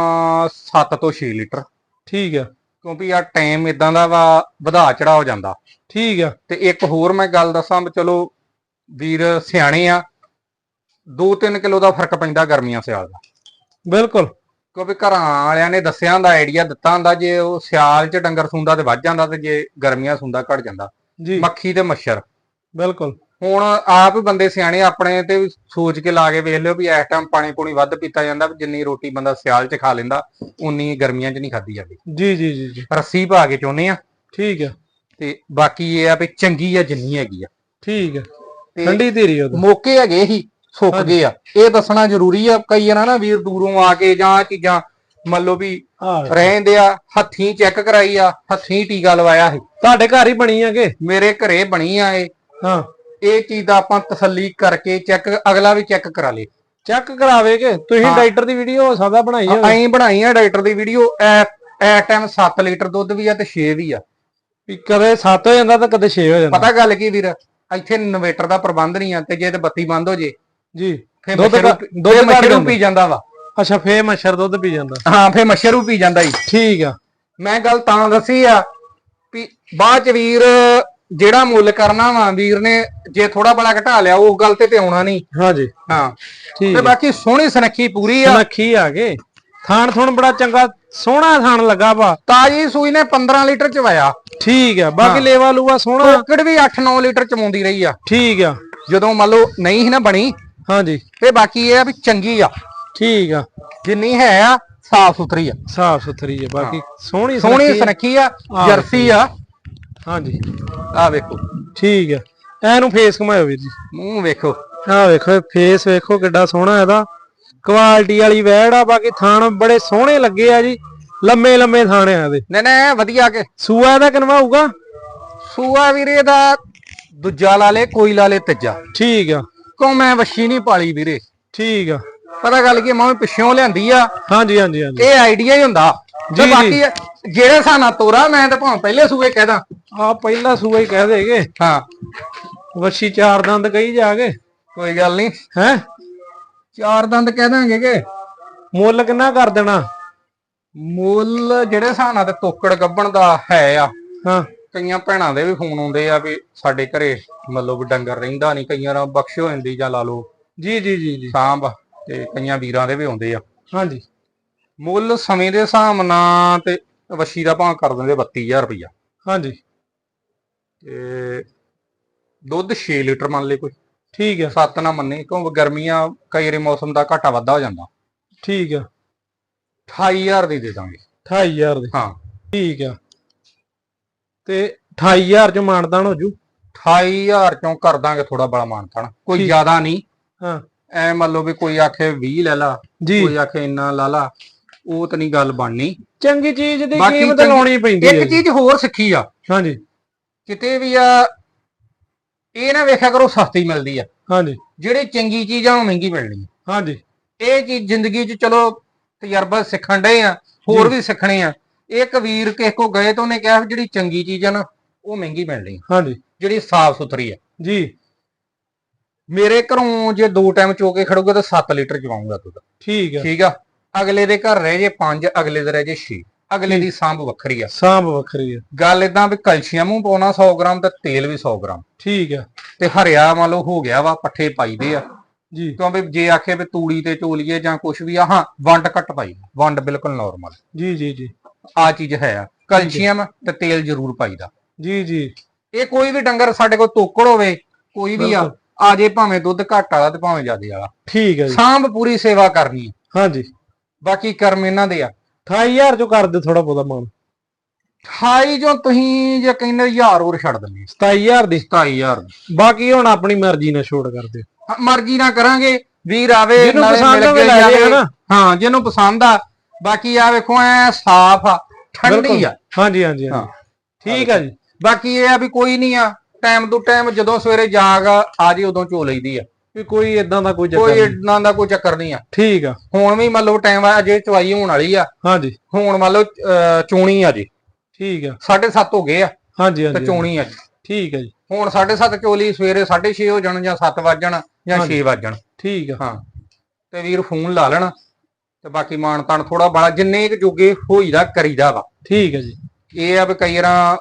7 ਤੋਂ 6 ਲੀਟਰ। ਠੀਕ ਆ। ਕਿਉਂਕਿ ਆ ਟਾਈਮ ਇਦਾਂ ਦਾ ਵਾ ਵਧਾ ਚੜਾ ਹੋ ਜਾਂਦਾ। ਠੀਕ ਆ। ਤੇ ਇੱਕ ਹੋਰ ਮੈਂ ਗੱਲ ਦੱਸਾਂ ਵੀ ਚਲੋ ਵੀਰ ਸਿਆਣੇ ਆ। 2-3 ਕਿਲੋ ਦਾ ਫ਼ਰਕ ਪੈਂਦਾ ਗਰਮੀਆਂ ਸਿਆਲ ਦਾ। ਬਿਲਕੁਲ। ਕਿਉਂਕਿ ਘਰਾਂ ਵਾਲਿਆਂ ਨੇ ਦੱਸਿਆ ਹੁੰਦਾ ਆਈਡੀਆ ਦਿੱਤਾ ਹੁੰਦਾ ਜੇ ਉਹ ਸਿਆਲ 'ਚ ਡੰਗਰ ਸੁੰਦਾ ਤੇ ਵੱਧ ਜਾਂਦਾ ਤੇ ਜੇ ਗਰਮੀਆਂ ਸੁੰਦਾ ਘਟ ਜਾਂਦਾ। ਜੀ। ਮੱਖੀ ਤੇ ਮੱਛਰ। ਬਿਲਕੁਲ। ਹੁਣ ਆਪ ਬੰਦੇ ਸਿਆਣੇ ਆਪਣੇ ਤੇ ਵੀ ਸੋਚ ਕੇ ਲਾ ਕੇ ਵੇਖ ਲਿਓ ਵੀ ਇਸ ਟਾਈਮ ਪਾਣੀ ਪੂਣੀ ਵੱਧ ਪੀਤਾ ਜਾਂਦਾ ਵੀ ਜਿੰਨੀ ਰੋਟੀ ਬੰਦਾ ਸਿਆਲ 'ਚ ਖਾ ਲੈਂਦਾ ਉਨੀ ਗਰਮੀਆਂ 'ਚ ਨਹੀਂ ਖਾਦੀ ਜਾਂਦੀ। ਜੀ ਜੀ ਜੀ ਜੀ। ਰੱਸੀ ਪਾ ਕੇ ਚਾਹੁੰਦੇ ਆ। ਠੀਕ ਆ। ਤੇ ਬਾਕੀ ਇਹ ਆ ਵੀ ਚੰਗੀ ਆ ਜਿੰਨੀ ਹੈਗੀ ਆ। ਠੀਕ ਆ। ਤੇ ਠੰਡੀ ਧੀਰੀ ਉਹ ਮੌਕੇ ਹੈਗੇ ਹੀ। ਸੁੱਕ ਗਏ ਆ। ਇਹ ਦੱਸਣਾ ਜ਼ਰੂਰੀ ਆ ਕਈ ਨਾ ਨਾ ਵੀਰ ਦੂਰੋਂ ਆ ਕੇ ਜਾਂ ਇਹ ਚੀਜ਼ਾਂ ਮੰਨ ਲਓ ਵੀ ਹਾਂ ਰਹਿੰਦੇ ਆ ਹੱਥੀਂ ਚੈੱਕ ਕਰਾਈ ਆ ਹੱਥੀਂ ਟੀਕਾ ਲਵਾਇਆ ਸੀ। ਤੁਹਾਡੇ ਘਰ ਹੀ ਬਣੀ ਆਗੇ ਮੇਰੇ ਘਰੇ ਬਣੀ ਆ ਇਹ। ਹਾਂ। ਇਹ ਚੀਜ਼ ਦਾ ਆਪਾਂ ਤਸੱਲੀ ਕਰਕੇ ਚੈੱਕ ਅਗਲਾ ਵੀ ਚੈੱਕ ਕਰਾ ਲੇ। ਚੈੱਕ ਕਰਾਵੇ ਕਿ? ਤੁਸੀਂ ਹਾਂ। ਡਾਕਟਰ ਦੀ ਵੀਡੀਓ ਸਦਾ ਬਣਾਈ ਹੋਵੇ ਐਂ ਬਣਾਈ ਆ ਡਾਕਟਰ ਦੀ ਵੀਡੀਓ। ਐ ਐ ਟਾਈਮ 7 ਲੀਟਰ ਦੁੱਧ ਵੀ ਆ ਤੇ 6 ਵੀ ਆ। ਵੀ ਕਦੇ 7 ਹੋ ਜਾਂਦਾ ਤਾਂ ਕਦੇ 6 ਹੋ ਜਾਂਦਾ। ਪਤਾ ਗੱਲ ਕੀ ਵੀਰ? ਇੱਥੇ ਇਨਵੇਟਰ ਦਾ ਪ੍ਰਬੰਧ ਨਹੀਂ ਆ ਤੇ ਜੇ ਤੇ ਬੱਤੀ ਬੰਦ ਹੋ ਜੇ ਜੀ। ਫੇ ਦੁੱਧ ਮੱਛਰੂ ਦੁੱਧ ਮੱਛਰੂ ਜਾਂਦਾ। ਪੀ ਜਾਂਦਾ ਵਾ। ਅੱਛਾ ਫੇ ਮੱਛਰ ਦੁੱਧ ਪੀ ਜਾਂਦਾ। ਹਾਂ ਫੇ ਮੱਛਰੂ ਪੀ ਜਾਂਦਾ ਹੀ ਠੀਕ ਆ। ਮੈਂ ਗੱਲ ਤਾਂ ਦੱਸੀ ਆ ਵੀ ਬਾਅਦ ਚ ਵੀਰ ਜਿਹੜਾ ਮੁੱਲ ਕਰਨਾ ਵਾ ਵੀਰ ਨੇ ਜੇ ਥੋੜਾ ਬੜਾ ਘਟਾ ਲਿਆ ਉਹ ਗੱਲ ਤੇ ਤੇ ਆਉਣਾ ਨਹੀਂ। ਹਾਂਜੀ। ਹਾਂ। ਠੀਕ ਤੇ ਬਾਕੀ ਸੋਹਣੀ ਸੁਨੱਖੀ ਪੂਰੀ ਆ। ਨੱਖੀ ਆ ਗਏ ਥਾਣ ਥੁਣ ਬੜਾ ਚੰਗਾ ਸੋਹਣਾ ਥਾਣ ਲੱਗਾ ਵਾ। ਤਾਜੀ ਸੂਈ ਨੇ 15 ਲੀਟਰ ਚ ਵਾਇਆ ਠੀਕ ਆ। ਬਾਕੀ ਲੇਵਾ ਲੂਆ ਸੋਹਣਾ। ਟੋਕੜ ਵੀ 8-9 ਲੀਟਰ ਚਮਾਉਂਦੀ ਰਹੀ ਆ। ਠੀਕ ਆ। ਜਦੋਂ ਮੰਨ ਲਓ ਨਹੀਂ ਨਾ ਬਣੀ ਹਾਂਜੀ। ਤੇ ਬਾਕੀ ਇਹ ਆ ਵੀ ਚੰਗੀ ਆ। ਠੀਕ ਆ। ਜਿੰਨੀ ਹੈ ਆ ਸਾਫ਼ ਸੁਥਰੀ ਆ। ਸਾਫ਼ ਸੁਥਰੀ ਆ ਬਾਕੀ ਸੋਹਣੀ ਸੋਹਣੀ ਸੁਨੱਖੀ। ਆ। ਆ ਜਰਸੀ ਆ। ਹਾਂਜੀ। ਆ ਵੇਖੋ। ਠੀਕ ਆ। ਐਨੂੰ ਫੇਸ ਘੁਮਾਇਓ ਵੀਰ ਜੀ। ਮੂੰਹ ਵੇਖੋ। ਆਹ ਵੇਖੋ ਫੇਸ ਵੇਖੋ ਕਿੱਡਾ ਸੋਹਣਾ ਇਹਦਾ। ਕੁਆਲਿਟੀ ਵਾਲੀ ਵੈੜ ਆ ਬਾਕੀ ਥਾਣ ਬੜੇ ਸੋਹਣੇ ਲੱਗੇ ਆ ਜੀ। ਲੰਮੇ ਲੰਮੇ ਥਾਣ ਆ ਇਹਦੇ। ਨੇ ਨੇ ਵਧੀਆ ਕੇ। ਸੂਆ ਇਹਦਾ ਕਿਨਵਾ ਹੋਊਗਾ ਸੂਆ ਵੀਰੇ ਦਾ ਦੂਜਾ ਲਾ ਲੇ ਕੋਈ ਲਾ ਲੇ ਤੀਜਾ। ਠੀਕ ਆ। ਕਿਉਂ ਮੈਂ ਵਸ਼ੀ ਨਹੀਂ ਪਾਲੀ ਵੀਰੇ? ਠੀਕ ਆ। ਪਤਾ ਗੱਲ ਕੀ ਮੈਂ ਪਿੱਛੋਂ ਲਿਆਂਦੀ ਆ। ਹਾਂਜੀ ਹਾਂਜੀ ਹਾਂਜੀ। ਇਹ ਆਈਡੀਆ ਹੀ ਹੁੰਦਾ। ਜੀ। ਬਾਕੀ ਜਿਹੜੇ ਸਾਨਾ ਤੋਰਾ ਮੈਂ ਤਾਂ ਭਾਵੇਂ ਪਹਿਲੇ ਸੂਏ ਕਹਿਦਾ ਆ ਪਹਿਲਾ ਸੂਆ ਹੀ ਕਹਿ ਦੇਗੇ। ਹਾਂ। ਵੱਛੀ ਚਾਰ ਦੰਦ ਕਹੀ ਜਾ ਕੇ ਕੋਈ ਗੱਲ ਨਹੀਂ। ਹੈ? ਚਾਰ ਦੰਦ ਕਹਿ ਦਾਂਗੇ ਕਿ? ਮੁੱਲ ਕਿੰਨਾ ਕਰ ਦੇਣਾ? ਮੁੱਲ ਜਿਹੜੇ ਸਾਨਾ ਤੇ ਤੋਕੜ ਗੱਬਣ ਦਾ ਹੈ ਆ। ਹਾਂ। ਕਈਆਂ ਭੈਣਾਂ ਦੇ ਵੀ ਫੋਨ ਆਉਂਦੇ ਆ ਵੀ ਸਾਡੇ ਘਰੇ ਮਤਲਬ ਡੰਗਰ ਰਹਿੰਦਾ ਨਹੀਂ ਕਈਆਂ ਨਾਲ ਬਖਸ਼ ਹੋ ਜਾਂਦੀ ਜਾਂ ਲਾ ਲਓ। ਜੀ ਜੀ ਜੀ ਜੀ। ਸਾਂਭ ਤੇ ਕਈਆਂ ਵੀਰਾਂ ਦੇ ਵੀ ਆਉਂਦੇ ਆ। ਹਾਂਜੀ। ਮੁੱਲ ਸਮੇਂ ਦੇ ਹਿਸਾਬ ਨਾਲ ਤੇ ਵਸ਼ੀ ਦਾ ਭਾਅ ਕਰ ਦਿੰਦੇ 32000 ਰੁਪਇਆ ਹਾਂਜੀ। ਤੇ ਦੁੱਧ 6 ਲੀਟਰ ਮੰਨ ਲੈ ਕੋਈ। ਠੀਕ ਆ। ਸੱਤ ਨਾ ਮੰਨੇ ਕਿਉਂ ਗਰਮੀਆਂ ਕਈ ਵਾਰੀ ਮੌਸਮ ਦਾ ਘਾਟਾ ਵਾਧਾ ਹੋ ਜਾਂਦਾ। ਠੀਕ ਆ। 28000 ਦੀ ਦੇ ਦਾਂਗੇ। 28000 ਦੇ। ਹਾਂ। ਠੀਕ ਆ। ਤੇ 28000 ਚ ਮਾਨਦਾਨ ਹੋ ਜੂ। 28000 ਚੋਂ ਕਰ ਦਾਂਗੇ ਥੋੜਾ ਬੜਾ ਮਾਨਤਾਨ। ਕੋਈ। ਜ਼ਿਆਦਾ ਨਹੀਂ। ਹਾਂ। ਐ ਮੰਨ ਲਓ ਵੀ ਕੋਈ ਆਖੇ 20 ਲੈ ਲਾ ਕੋਈ ਆਖੇ ਇੰਨਾ ਲਾ ਲਾ ਉਹ ਤਾਂ ਨਹੀਂ ਗੱਲ ਬਣਨੀ। ਚੰਗੀ ਚੀਜ਼ ਦੀ ਕੀਮਤ ਲਾਉਣੀ ਪੈਂਦੀ ਹੈ ਇੱਕ ਚੀਜ਼ ਹੋਰ ਸਿੱਖੀ ਆ। ਹਾਂਜੀ। ਕਿਤੇ ਵੀ ਆ ਇਹ ਨਾ ਵੇਖਿਆ ਕਰੋ ਸਸਤੀ ਮਿਲਦੀ ਆ। ਹਾਂਜੀ। ਜਿਹੜੀ ਚੰਗੀ ਚੀਜ਼ ਆ ਉਹ ਮਹਿੰਗੀ ਮਿਲਣੀ ਆ। ਹਾਂਜੀ। ਇਹ ਚੀਜ਼ ਜ਼ਿੰਦਗੀ 'ਚ ਚਲੋ ਤਜਰਬਾ ਸਿੱਖਣ ਡਏ ਆ ਹੋਰ ਵੀ ਸਿੱਖਣੇ ਆ। ਇੱਕ ਵੀਰ ਕਿਸੇ ਕੋ ਗਏ ਤਾਂ ਉਹਨੇ ਕਿਹਾ ਵੀ ਜਿਹੜੀ ਚੰਗੀ ਚੀਜ਼ ਆ ਨਾ ਉਹ ਮਹਿੰਗੀ ਮਿਲਣੀ। ਹਾਂਜੀ। ਜਿਹੜੀ ਸਾਫ਼ ਸੁਥਰੀ ਆ। ਜੀ। ਮੇਰੇ ਘਰੋਂ ਜੇ ਦੋ ਟਾਈਮ ਚੋ ਕੇ ਖੜੂਗਾ ਤਾਂ 7 ਲੀਟਰ ਚਵਾਉਂਗਾ ਦੁੱਧ। ਠੀਕ ਆ। ਠੀਕ ਆ? ਅਗਲੇ ਦੇ ਘਰ ਰਹਿ ਜੇ 5 ਅਗਲੇ ਦੇ ਰਹਿ ਜੇ 6 ਅਗਲੇ ਦੀ ਸਾਂਭ ਵੱਖਰੀ ਆ। ਸਾਂਭ ਵੱਖਰੀ ਆ। ਗੱਲ ਇਦਾਂ ਵੀ ਕੈਲਸ਼ੀਅਮ ਨੂੰ ਪਾਉਣਾ 100 ਗ੍ਰਾਮ ਤੇ ਤੇਲ ਵੀ 100 ਗ੍ਰਾਮ। ਠੀਕ ਆ। ਤੇ ਹਰਿਆ ਮੰਨ ਲਓ ਹੋ ਗਿਆ ਵਾ ਪੱਠੇ ਪਾਈਦੇ ਆ। ਜੀ। ਕਿਉਂਕਿ ਜੇ ਆਖੇ ਵੀ ਤੂੜੀ ਤੇ ਚੋਲੀਏ ਜਾਂ ਕੁਝ ਵੀ ਆ ਹਾਂ ਵੰਡ ਘੱਟ ਪਾਈ। ਵੰਡ ਬਿਲਕੁਲ ਨਾਰਮਲ ਜੀ ਜੀ ਜੀ। ਆ ਚੀਜ਼ ਹੈ ਆ। ਕੈਲਸ਼ੀਅਮ ਤੇ ਤੇਲ ਜ਼ਰੂਰ ਪਾਈਦਾ। ਜੀ ਜੀ। ਇਹ ਕੋਈ ਵੀ ਡੰਗਰ ਸਾਡੇ ਕੋਲ ਤੋਕੜ ਹੋਵੇ ਕੋਈ ਵੀ ਆ ਆ ਜੇ ਭਾਵੇਂ ਦੁੱਧ ਘੱਟ ਵਾਲਾ ਤੇ ਭਾਵੇਂ ਜ਼ਿਆਦੇ ਵਾਲਾ। ਠੀਕ ਆ ਜੀ। ਸਾਂਭ ਪੂਰੀ ਸੇਵਾ ਕਰਨੀ ਹਾਂਜੀ। ਬਾਕੀ ਕਰਮ ਇਹਨਾਂ ਦੇ ਆ। 28000 ਚੋਂ ਕਰ ਥੋੜਾ ਬਹੁਤਾ ਮਾਨ। ਹਾਈ ਜੋ ਤੁਸੀਂ ਜੇ ਕਹਿੰਦੇ ਹਜ਼ਾਰ ਹੋਰ ਛੱਡ ਦਿੰਦੇ 27000 ਦੀ। 27000 ਬਾਕੀ ਹੁਣ ਆਪਣੀ ਮਰਜ਼ੀ ਨਾਲ ਛੋੜ ਕਰ ਦਿਓ। ਹਾਂ, ਮਰਜ਼ੀ ਨਾਲ ਕਰਾਂਗੇ। ਵੀਰ ਆਵੇ ਨਾਲੇ ਮਿਲ ਕੇ ਜਾਵੇ। ਹਾਂ ਜਿਹਨੂੰ ਪਸੰਦ ਆ ਬਾਕੀ ਆ ਵੇਖੋ ਐ ਸਾਫ਼ ਆ ਠੰਡੀ ਆ। ਹਾਂਜੀ ਹਾਂਜੀ ਹਾਂ। ਠੀਕ ਆ ਜੀ। ਬਾਕੀ ਇਹ ਆ ਵੀ ਕੋਈ ਨਹੀਂ ਆ ਟਾਈਮ ਤੋਂ ਟਾਈਮ ਜਦੋਂ ਸਵੇਰੇ ਜਾਗ ਆ ਜੇ ਉਦੋਂ ਚੋ ਲਈਦੀ ਆ। ਵੀ ਕੋਈ ਇਦਾਂ ਦਾ ਕੋਈ ਚੱਕਰ ਕੋਈ ਇਦਾਂ ਦਾ ਕੋਈ ਚੱਕਰ ਨਹੀਂ ਆ। ਠੀਕ ਆ। ਹੁਣ ਵੀ ਮੰਨ ਲਓ ਟਾਈਮ ਆ ਜੇ ਚਵਾਈ ਹੋਣ ਵਾਲੀ ਆ। ਹਾਂਜੀ। ਹੁਣ ਮੰਨ ਲਓ ਚੋਣੀ ਆ ਜੀ। ਠੀਕ ਆ। 7:30 ਹੋ ਗਏ ਆ। ਹਾਂਜੀ ਹਾਂਜੀ ਚੋਣੀ ਆ ਜੀ। ਠੀਕ ਆ ਜੀ। ਹੁਣ 7:30 ਚੋਲੀ ਸਵੇਰੇ 6:30 ਹੋ ਜਾਣ ਜਾਂ 7 ਵਜਣ ਜਾਂ 6 ਵਜਣ ਠੀਕ ਆ। ਹਾਂ। ਤੇ ਵੀਰ ਫੋਨ ਲਾ ਲੈਣ। ਤੇ ਬਾਕੀ ਮਾਨ ਤਾਨ ਥੋੜਾ ਬੜਾ ਜਿੰਨੇ ਕੁ ਜੋਗੇ ਹੋਈਦਾ ਕਰੀਦਾ ਵਾ। ਠੀਕ ਆ ਜੀ। ਇਹ ਆ ਵੀ ਕਈ ਵਾਰਾਂ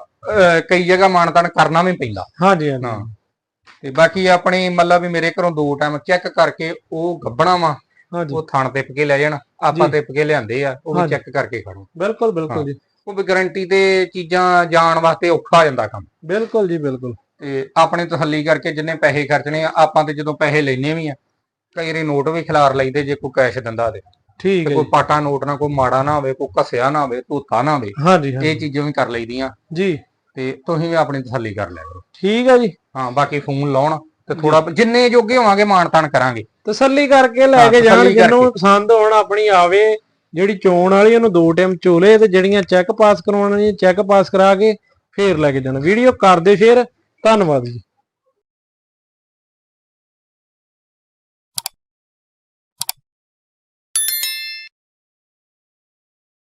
ਕਈ ਜਗ੍ਹਾ ਮਾਨ ਤਾਨ ਕਰਨਾ ਵੀ ਪੈਂਦਾ। ਹਾਂਜੀ ਹਾਂਜੀ। ਹਾਂ। ਤੇ ਬਾਕੀ ਆਪਣੀ ਮਤਲਬ ਵੀ ਮੇਰੇ ਘਰੋਂ ਦੋ ਟਾਈਮ ਚੈੱਕ ਕਰਕੇ ਉਹ ਗੱਬਣਾ ਵਾ ਉਹ ਥਣ ਟਿਪ ਕੇ ਲੈ ਜਾਣ ਆਪਾਂ। ਟਿਪ ਕੇ ਲਿਆਂਦੇ ਆ ਉਹ ਵੀ। ਚੈੱਕ ਕਰਕੇ ਖੜੋ। ਬਿਲਕੁਲ ਬਿਲਕੁਲ ਜੀ। ਉਹ ਵੀ ਗਾਰੰਟੀ ਤੇ ਚੀਜ਼ਾਂ ਜਾਣ ਵਾਸਤੇ ਔਖਾ ਹੋ ਜਾਂਦਾ ਕੰਮ। ਬਿਲਕੁਲ ਜੀ ਬਿਲਕੁਲ। ਤੇ ਆਪਣੀ ਤਸੱਲੀ ਕਰਕੇ ਜਿੰਨੇ ਪੈਸੇ ਖਰਚਣੇ ਆ ਆਪਾਂ ਤੇ ਜਦੋਂ ਪੈਸੇ ਲੈਨੇ ਵੀ ਆ ਕਈ ਵਾਰੀ ਨੋਟ ਵੀ ਖਿਲਾਰ ਲਈਦੇ ਜੇ ਕੋਈ ਕੈਸ਼ ਦਿੰਦਾ ਤੇ। ਠੀਕ ਹੈ ਕੋਈ ਪਾਟਾ ਨੋਟ ਨਾ ਕੋਈ ਮਾੜਾ ਨਾ ਹੋਵੇ ਕੋਈ ਘਸਿਆ ਨਾ ਹੋਵੇ ਧੋਤਾ ਨਾ ਹੋਵੇ ਹਾਂਜੀ ਇਹ ਚੀਜ਼ਾਂ ਵੀ ਕਰ ਲਈਦੀਆਂ। ਜੀ। ਤੇ ਤੁਸੀਂ ਵੀ ਆਪਣੀ ਤਸੱਲੀ ਕਰ ਲਿਆ ਕਰੋ। ਠੀਕ ਆ ਜੀ। ਹਾਂ ਬਾਕੀ ਫੋਨ ਲਾਉਣ ਤੇ ਥੋੜਾ ਜਿੰਨੇ ਜੋਗੇ ਹੋਵਾਂਗੇ ਮਾਣ ਤਾਣ ਕਰਾਂਗੇ। ਤਸੱਲੀ ਕਰਕੇ ਲੈ ਹਾਂ, ਕੇ ਜਾਣ ਜਿਹਨੂੰ। ਪਸੰਦ ਹੋਣ ਆਪਣੀ ਆਵੇ ਜਿਹੜੀ ਚੋਣ ਵਾਲੀ ਉਹਨੂੰ ਦੋ ਟਾਈਮ ਚੋਲੇ ਤੇ ਜਿਹੜੀਆਂ ਚੈੱਕ ਪਾਸ ਕਰਵਾਉਣੀਆਂ ਚੈੱਕ ਪਾਸ ਕਰਾ ਕੇ ਫੇਰ ਲੈ ਕੇ ਜਾਣਾ। ਵੀਡੀਓ ਕਰਦੇ ਸ਼ੇਅਰ ਧੰਨਵਾਦ ਜੀ।